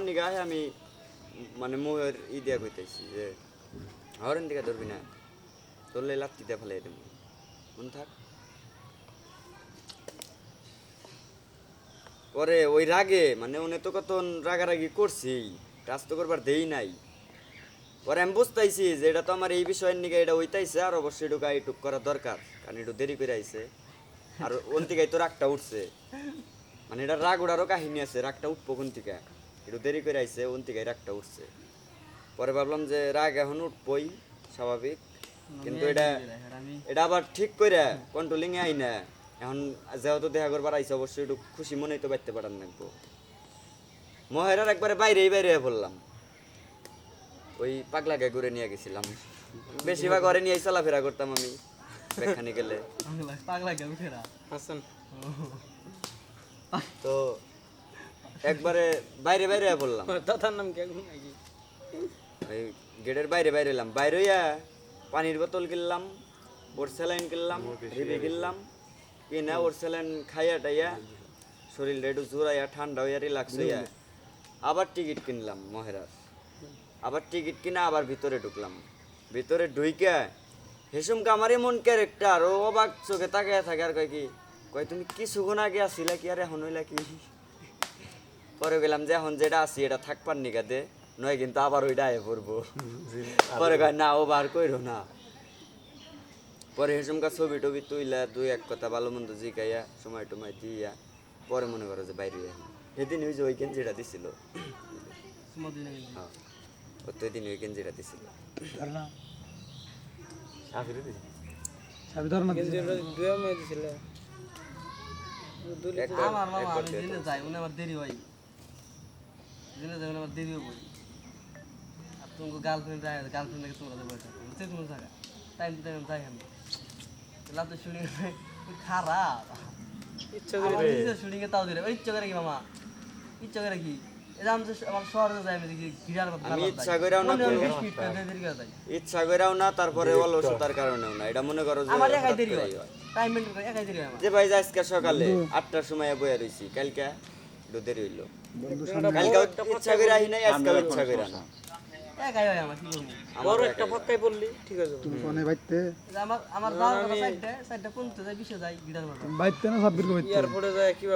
নিগাহে আমি মানে মোহের ই দিয়া কইতেছি যে হরেন দিকে ধরবি না ধরলে লাত্তি দিয়ে ফেলাই দেবো মন থাক পরে ওই রাগে মানে উনি তো কত রাগারাগি করছি কাজ তো করবার দেই নাই পরে আমি বুঝতেছি যে এটা তো আমার এই বিষয়ের নিকে এটা হইতাইছে আর অবশ্যই গাড়ি টুক করা দরকার কারণ একটু দেরি করে আইছে আর ওন থেকে তো রাগটা উঠছে মানে এটা রাগ ওড়ারও কাহিনী আছে রাগটা উঠবো কোন থেকে একটু দেরি করে আইসে ওন থেকে রাগটা উঠছে। পরে ভাবলাম যে রাগ এখন উঠবই স্বাভাবিক। কিন্তু এটা এটা আবার ঠিক করে কন্ট্রোলিং এ আই না। এখন যেহেতু দেখা করবার আইসে অবশ্যই একটু খুশি মনেই তো বাইতে পারার লাগবো মহেরার একবারে বাইরেই বাইরে বললাম ওই পাগলাকে ঘুরে নিয়ে গেছিলাম। বেশিরভাগ ঘরে নিয়ে চলাফেরা করতাম আমি বেখানি গেলে। হাসান। তো একবারে বাইরে বাইরে বললাম দাদার নাম কি এখন? নাকি ওই গেটের বাইরে বাইরে এলাম। বাইরে হইয়া পানির বোতল কিনলাম ওর স্যালাইন কিনলাম রিবি কিনলাম কিনা ওর স্যালাইন খাইয়া টাইয়া শরীরটা একটু জোরাইয়া ঠান্ডা হইয়া রিল্যাক্স হইয়া আবার টিকিট কিনলাম মহেরার আবার টিকিট কিনা আবার ভিতরে ঢুকলাম। ভিতরে ঢুইকা হেসুমকে আমার এমন ক্যারেক্টার ও অবাক চোখে তাকায় থাকে আর কয় কি কয় তুমি কিছুক্ষণ আগে আসিলা কি আর এখন হইলা কি? পরে গেলাম যে এখন যেটা আছি এটা থাকবার নিকা দে নয় কিন্তু আবার ওইটা আয় পড়ব। পরে কয় না ও বার কইরো না। পরে হেসুমকা ছবি টবি তুইলা দুই এক কথা ভালো মন্দ জিকাইয়া সময় টময় দিয়া পরে মনে করো যে বাইরে। সেদিন ওই যে ওই গেঞ্জিটা দিছিল। সুমদিন হ্যাঁ ও তো দিন ওই গেঞ্জিটা দিছিল। আমার মামা আমি যাই উনি আমার দেরি হয়। দিনে আমার হব আর তোমাকে গার্লফ্রেন্ড যায় গার্লফ্রেন্ড থেকে তোমরা বুঝতে তুমি থাকা। টাইম টু টাইম যাই আমি লাভ তো শুটিং খারাপ। ইচ্ছা আমার শুটিং এ তাও দিলে ওই ইচ্ছা করে কি মামা? ইচ্ছা করে কি? এটা আমার শহরে যাই আমি দেখি গিরার মতো আমি ইচ্ছা না তারপরে অলসতার কারণেও না। এটা মনে করো যে ভাই আজকে সকালে আটটার সময় বইয়া রইছি কালকে একটু দেরি হইল কালকে ইচ্ছা করে আহি নাই আজকে ইচ্ছা করে না বড় একটা পক্কাই পড়লি ঠিক আছে। যে আমার আমার যাওয়ার কথা সাইডটা সাইডটা কোনতে যায় বিশে যায় গিটার মতো এয়ারপোর্টে যায় কিবা